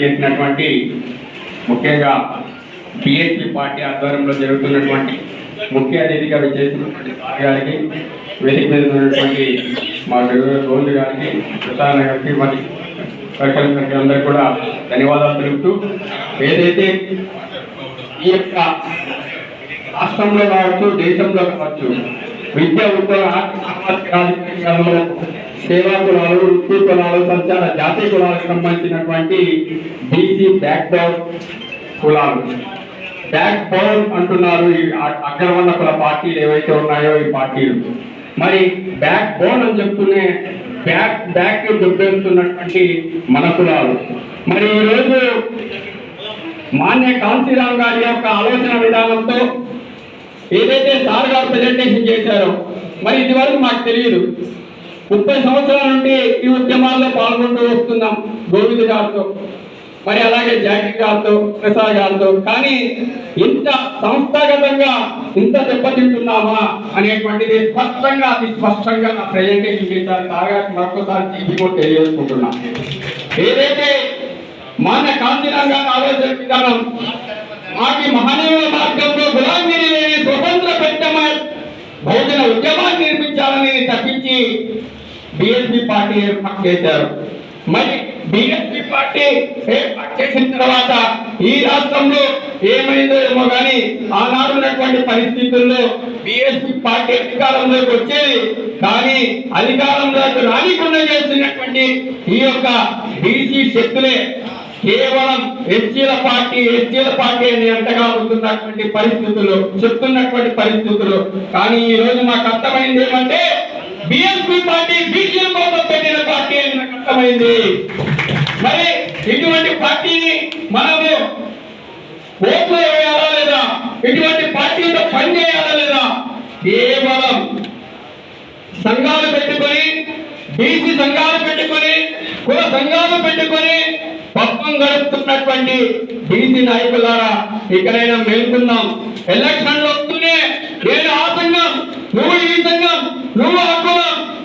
చేసినటువంటి ముఖ్యంగా BSP party ఆధ్వర్యంలో జరుగుతున్నటువంటి ముఖ్య అతిథిగా చేసినటువంటి సార్ గారికి వేదిక మీద ఉన్నటువంటి మా గోవింద్ గారికి ప్రసాద్ గారికి మరి వర్కర్ల గారికి అందరికీ కూడా ధన్యవాదాలు తెలుపుతూ ఏదైతే ఈ యొక్క రాష్ట్రంలో కావచ్చు దేశంలో కావచ్చు విద్య ఉద్యోగ ఆర్థిక సామాజిక రాజకీయాల్లో సేవా కులాలు వృత్తి కులాలు సంచార జాతీయ కులాలకు సంబంధించినటువంటి బీసీ బ్యాక్ బౌన్ కులాలు. బ్యాక్ బౌన్ అంటున్నారు ఈ అగ్రవర్ణ కుల పార్టీలు ఏవైతే ఉన్నాయో ఈ పార్టీలు. మరి బ్యాక్ బోన్ అని చెప్తూనే బ్యాక్ బ్యాక్ దుబ్బేస్తున్నటువంటి మన కులాలు. మరి ఈరోజు మాన్య కాంతిరామ్ గారి యొక్క ఆలోచన విధానంతో ఏదైతే సార్ గారు ప్రజెంటేషన్ చేశారో మరి ఇది వరకు మాకు తెలియదు. ముప్పై సంవత్సరాల నుండి ఈ ఉద్యమాల్లో పాల్గొంటూ వస్తున్నాం గోవింద్ గారితో. మరి అలాగే జాకీ గారితో ప్రసాద్ గారితో. కానీ ఇంత సంస్థాగతంగా ఇంత దెబ్బతింటున్నామా అనేటువంటిది స్పష్టంగా అతి స్పష్టంగా నా ప్రజెంటేషన్ చేశారు తాగా మరొకసారి చెప్పి కూడా తెలియజేసుకుంటున్నా. ఏదైతే మాన కాంతిరంగా ఆలోచన విధానం మాకి మహనీయుల మార్గంలో గులాంగిరి లేని స్వతంత్ర పెట్టమ బహుజన ఉద్యమాన్ని నిర్మించాలని తప్పించి బిఎస్పి పార్టీ ఏర్పాటు చేశారు. మరి బిఎస్పి పార్టీ ఏర్పాటు చేసిన తర్వాత ఈ రాష్ట్రంలో ఏమైందో ఏమో కానీ ఆనాడు ఉన్నటువంటి పరిస్థితుల్లో బిఎస్పి పార్టీ అధికారంలోకి వచ్చేది. కానీ అధికారంలోకి రానికుండా చేస్తున్నటువంటి ఈ యొక్క బీసీ శక్తులే కేవలం ఎస్సీల పార్టీ ఎస్సీల పార్టీ అని అంటగా ఉంటున్నటువంటి పరిస్థితులు చెప్తున్నటువంటి పరిస్థితులు. కానీ ఈ రోజు మాకు అర్థమైంది ఏమంటే బిఎస్పీ పార్టీ బీసీల కోసం పెట్టిన పార్టీ అని అర్థమైంది. మరి ఇటువంటి పార్టీని మనము ఓట్లు వేయాలా లేదా? ఇటువంటి పార్టీతో పనిచేయాలా లేదా? కేవలం సంఘాలు పెట్టుకొని బీసీ సంఘాలు పెట్టుకొని కుల సంఘాలు పెట్టుకొని పప్పం గడుపుతున్నటువంటి బీసీ నాయకులారా ఇక్కడైనా మేల్కొన్నాం. ఎలక్షన్లు వస్తూనే నేను ఆ సంఘం నువ్వు ఈ సంఘం నువ్వు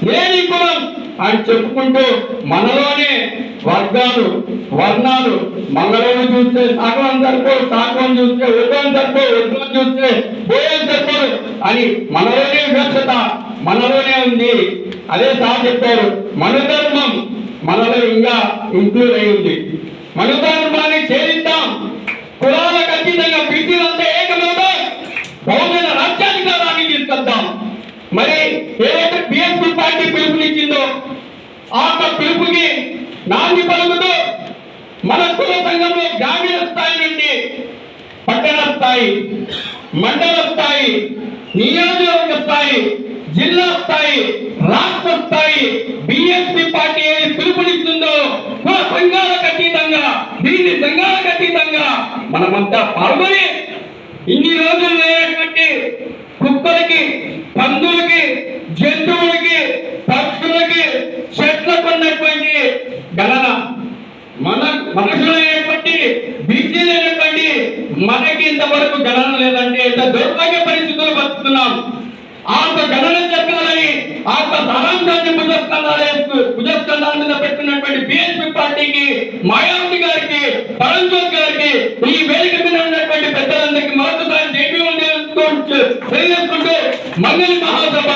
ఆ కులం నేను కులం అని చెప్పుకుంటూ మనలోనే వర్గాలు వర్ణాలు మంగళం చూస్తే సాగం సరిపో సాగం చూస్తే ఉద్యోగం సరిపో ఉద్యోగం చూస్తే భోజనం సరిపోదు అని మనలోనే వివక్షత మనలోనే ఉంది. అదే సార్ చెప్పారు మనుధర్మం మనలో ఇంకా ఇంక్లూడ్ అయి ఉంది. మనుధర్మాన్ని ఛేదిద్దాం. కులాలకు అతీతంగా ఆ పిలుపుకి నాంది పలుకుతూ మన కుల సంఘంలో గ్రామీణ స్థాయి నుండి పట్టణ స్థాయి మండల స్థాయి నియోజకవర్గ స్థాయి జిల్లా స్థాయి రాష్ట్ర స్థాయి బిఎస్పి పార్టీ ఏది పిలుపునిస్తుందో కుల సంఘాలకు అతీతంగా దీని సంఘాలకు అతీతంగా మనమంతా పాల్గొని ఇన్ని రోజులు లేనటువంటి కుక్కలకి పందులకి జంతువులకి పక్షులకి చెట్లకు ఉన్నటువంటి గణన మన మనుషులు అయినటువంటి బీసీ లేనటువంటి మనకి ఇంతవరకు గణన లేదంటే ఇంత దౌర్భాగ్య పరిస్థితులు బతుకుతున్నాం గణన చెప్పాలని ఆ యొక్క సారాంశాన్ని భుజస్కంధాలు భుజస్కంధాల మీద పెట్టినటువంటి బిఎస్పీ పార్టీకి మాయావతి గారికి పరంజోత్ గారికి ఈ వేదిక మీద ఉన్నటువంటి పెద్దలందరికీ మరొకసారి జేపీ తెలియజేసుకుంటూ మంగళి మహాసభ.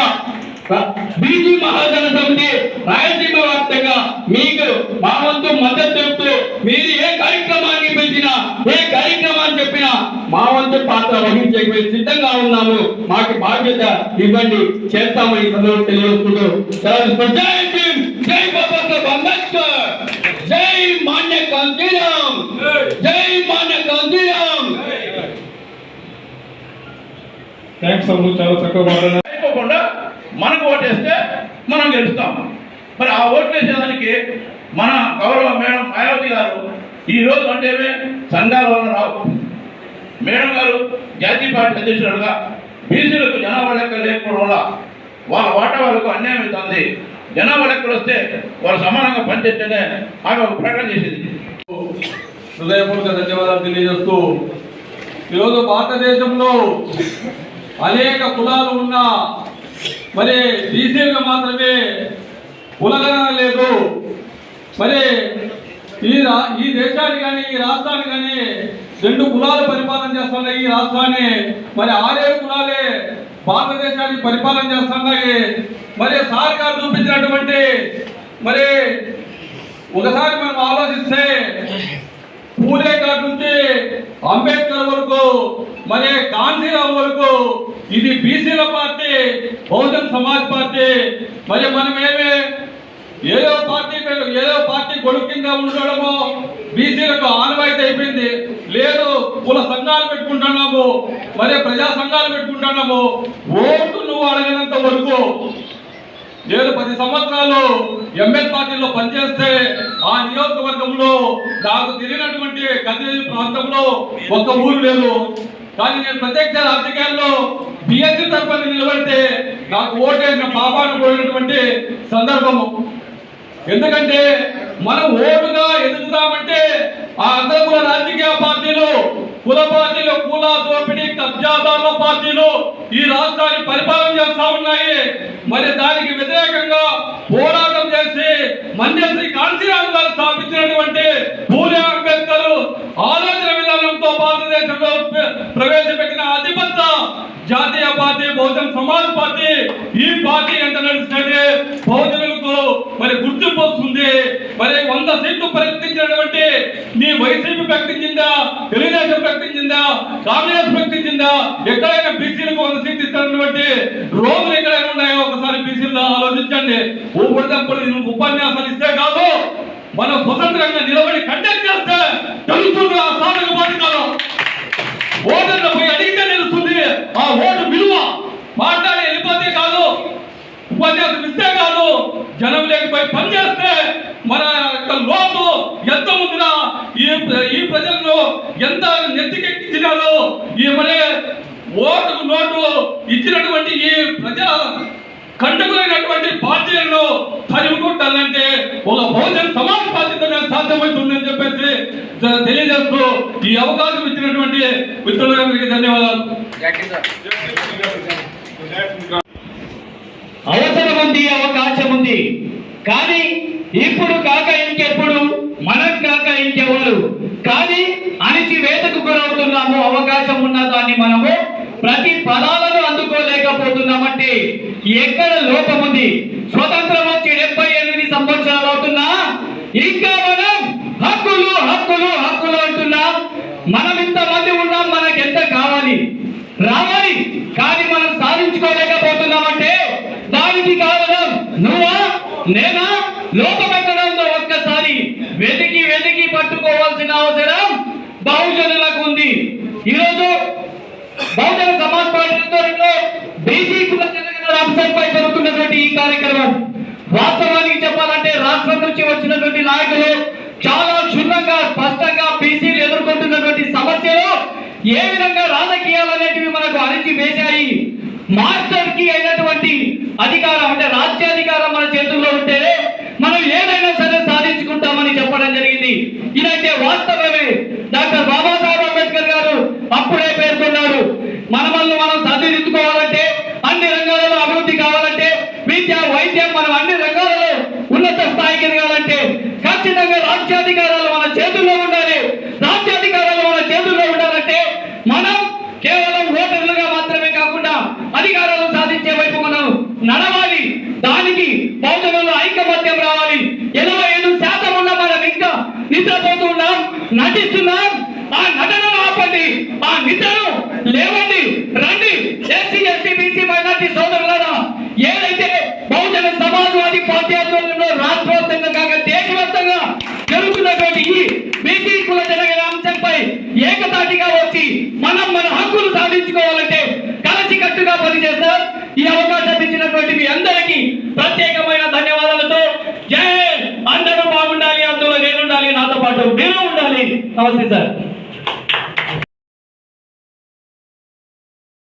బీజీ మహాజన సమితి రాయలసీమ వ్యాప్తంగా మీకు మా వంతు మద్దతు చెప్తూ మీరు ఏ కార్యక్రమాన్ని పిలిచినా ఏ కార్యక్రమాన్ని చెప్పినా మా వంతు పాత్ర వహించే మేము సిద్ధంగా ఉన్నాము. మాకు బాధ్యత ఇవ్వండి. చేస్తామని సందర్భం సందర్భంగా జై భీమ్ జై బాబాసాహెబ్ అంబేద్కర్ జై మాన్య కాంతిరామ్ జై మాన్య కాంతిరామ్. థ్యాంక్స్ అమ్ము చాలా చక్కగా మాట్లాడారు అయిపోకుండా మనకు ఓటేస్తే మనం గెలుస్తాం మరి ఆ ఓట్లు వేసేదానికి మన గౌరవ మేడం మాయావతి గారు ఈ రోజు అంటే సంఘాల వల్ల రావు. మేడం గారు జాతీయ పార్టీ అధ్యక్షులుగా బీసీలకు జనాభా లెక్క లేకపోవడం వల్ల వాళ్ళ వాటా వాళ్ళకు అన్యాయం అవుతుంది. జనాభా లెక్కలు వస్తే వాళ్ళు సమానంగా పనిచేస్తేనే ఆమె ఒక ప్రకటన చేసింది. హృదయపూర్వక ధన్యవాదాలు తెలియజేస్తూ ఈరోజు భారతదేశంలో అనేక కులాలు ఉన్నా మరి బీసీలకు మాత్రమే కులగణన లేదు. మరి ఈ రా ఈ దేశాన్ని కానీ ఈ రాష్ట్రాన్ని కానీ రెండు కులాలు పరిపాలన చేస్తున్నాయి. ఈ రాష్ట్రాన్ని మరి ఆరేడు కులాలే భారతదేశాన్ని పరిపాలన చేస్తున్నాయి. మరి సార్ గారు చూపించినటువంటి మరి ఒకసారి మనం ఆలోచిస్తే పూలే గారి నుంచి అంబేద్కర్ వరకు మరి గాంధీరావు వరకు ఇది బీసీల పార్టీ బహుజన్ సమాజ్ పార్టీ. మరి మనమేమే ఏదో పార్టీ పేరు ఏదో పార్టీ కొడుకు ఉండడము బీసీలకు ఆనవాయితీ అయిపోయింది. లేదు కుల సంఘాలు పెట్టుకుంటున్నాము. మరి ప్రజా సంఘాలు పెట్టుకుంటున్నాము. ఓటు నువ్వు అడగనంత వరకు నేను పది సంవత్సరాలు ఎంఎల్ పార్టీలో పనిచేస్తే ఆ నియోజకవర్గంలో నాకు తెలియనటువంటి కదిరి ప్రాంతంలో ఒక్క ఊరు లేదు. కానీ నేను ప్రత్యక్ష రాజకీయాల్లో బిఎస్సీ తరఫున నిలబడితే నాకు ఓటేసిన పాపాను పోయినటువంటి సందర్భము. ఎందుకంటే మనం ఓటుగా ఎదుగుతామంటే ఆ అగ్రకుల రాజకీయ పార్టీలు కుల పార్టీలు కుల దోపిడీ కబ్జాదారుల పార్టీలు ఈ రాష్ట్రాన్ని పరిపాలన చేస్తా ఉన్నాయి. మరి దానికి వ్యతిరేకంగా పోరాటం చేసి మంజశ్రీ కాంతిరామ్ గారు స్థాపించినటువంటి పూలే అంబేద్కర్ ఆలోచన భారతదేశంలో ప్రవేశపెట్టిన అతిపెద్ద జాతీయ పార్టీ బహుజన్ సమాజ్ పార్టీ ఈ పార్టీ ఎంత నడిస్తే బహుజనులకు మరి గుర్తింపు వస్తుంది. మరి వంద సీట్లు ప్రకటించినటువంటి నీ వైసీపీ ప్రకటించిందా తెలుగుదేశం ప్రకటించిందా కాంగ్రెస్ ప్రకటించిందా ఎక్కడైనా బీసీలకు వంద సీట్లు ఇస్తున్నటువంటి రోజులు ఎక్కడైనా ఉన్నాయో ఒకసారి బీసీలు ఆలోచించండి. ఊపడినప్పుడు ఉపన్యాసాలు ఇస్తే కాదు మనం స్వతంత్రంగా నిలబడి కంటెక్ట్ చేస్తే తెలుస్తుంది ఆ సాధక బాధికాలు ఓటర్లు పోయి అడిగితే నిలుస్తుంది. ఆ ఓటు విలువ. మాట్లాడి వెళ్ళిపోతే కాదు. ఉపన్యాసం ఇస్తే కాదు. జనం లేకపోయి పని చేస్తే మన యొక్క లోటు ఎంత ఉందినా ఈ ఈ ప్రజలను ఎంత నెత్తికెక్కించినారో ఈ మన ఓటుకు నోటు ఇచ్చినటువంటి ఈ ప్రజా కంటకులైనటువంటి పార్టీలను తరిమికొట్టాలంటే ఒక బహుజన సమాజ్ బాధ్యత సాధ్యమవుతుందని చెప్పేసి తెలియజేస్తూ ఈ అవకాశం ఇచ్చినటువంటి మిత్రులందరికీ ధన్యవాదాలు. అవసరం ఉంది అవకాశం ఉంది కానీ ఇప్పుడు కాక ఇంకెప్పుడు మనం కాక ఇంకెవరు కానీ అణిచివేతకు గురవుతున్నాము అవకాశం ఉన్న దాన్ని మనము ప్రతి పదాలను అందుకోలేకపోతున్నామంటే ఎక్కడ లోపం ఉంది స్వతంత్రం వచ్చి డెబ్బై ఎనిమిది సంవత్సరాలు అవుతున్నా ఇంకా మనం హక్కులు హక్కులు హక్కులు అంటున్నాం మనం ఇంతమంది ఉన్నాం మనకి ఎంత కావాలి రావాలి కానీ మనం సాధించుకోలేకపోతున్నామంటే దానికి కారణం నువ్వా నేనా లోకమెక్కడంలో ఒక్కసారి వెతికి వెతికి పట్టుకోవాల్సిన అవసరం బహుజనులకు ఉంది ఈరోజు బహుజన సమాజ్ పార్టీ ఆధ్వర్యంలో బీసీ కుల జనగణన అంశంపై జరుగుతున్నటువంటి ఈ కార్యక్రమం. వాస్తవానికి చెప్పాలంటే రాష్ట్రం నుంచి వచ్చినటువంటి నాయకులు చాలా క్షుణ్ణంగా స్పష్టంగా బీసీలు ఎదుర్కొంటున్నటువంటి సమస్యలు ఏ విధంగా రాజకీయాలు అనేటివి మనకు అణిచి వేశాయి మాస్టర్కి అయినటువంటి అధికారం అంటే రాజ్యాధికారం మన చేతుల్లో ఉంటేనే మనం ఏదైనా సరే సాధించుకుంటామని చెప్పడం జరిగింది. ఇదైతే వాస్తవమే. డాక్టర్ బాబాసాహెబ్ అంబేద్కర్ గారు అప్పుడే పేర్కొన్నారు. మనమల్ని మనం సరిదిద్దుకోవాలంటే అన్ని రంగాలలో అభివృద్ధి కావాలంటే విద్య వైద్యం మనం అన్ని రంగాలలో ఉన్నత స్థాయికి ఎదగాలంటే ఖచ్చితంగా రాజ్యాధికారాలు మన చేతుల్లో ఉండాలి. రాజ్యాధికారాలు మన చేతుల్లో ఉండాలంటే మనం కేవలం ఓటర్లుగా మాత్రమే కాకుండా అధికారాలు సాధించే వైపు మనం నడవాలి. దానికి బౌద్ధంలో ఐకమత్యం రావాలి. ఎనభై ఐదు శాతం ఉన్న మనం ఇంకా నిద్రపోతున్నాం నటిస్తున్నాం. ఆ నటనను ఆపండి. ఆ నిద్ర లేవండి రండి ఎస్సీ ఎస్టీ బీసీ మైనార్టీ సోదరులారా ఏదైతే బహుజన సమాజ్వాదీ పార్టీ ఆధ్వర్యంలో రాష్ట్రవ్యాప్తంగా కాక దేశవ్యాప్తంగా జరుగుతున్నటువంటి ఈ బీసీ కుల జనగణ అంశంపై ఏకతాటిగా వచ్చి మనం మన హక్కులు సాధించుకోవాలంటే కలిసి కట్టుగా పనిచేస్తాం ఈ అవకాశం ఇచ్చినటువంటి మీ అందరికీ ప్రత్యేకమైన ధన్యవాదాలతో జై అందరూ బాగుండాలి అందులో నేను ఉండాలి నాతో పాటు మీరు ఉండాలి. నమస్తే సార్.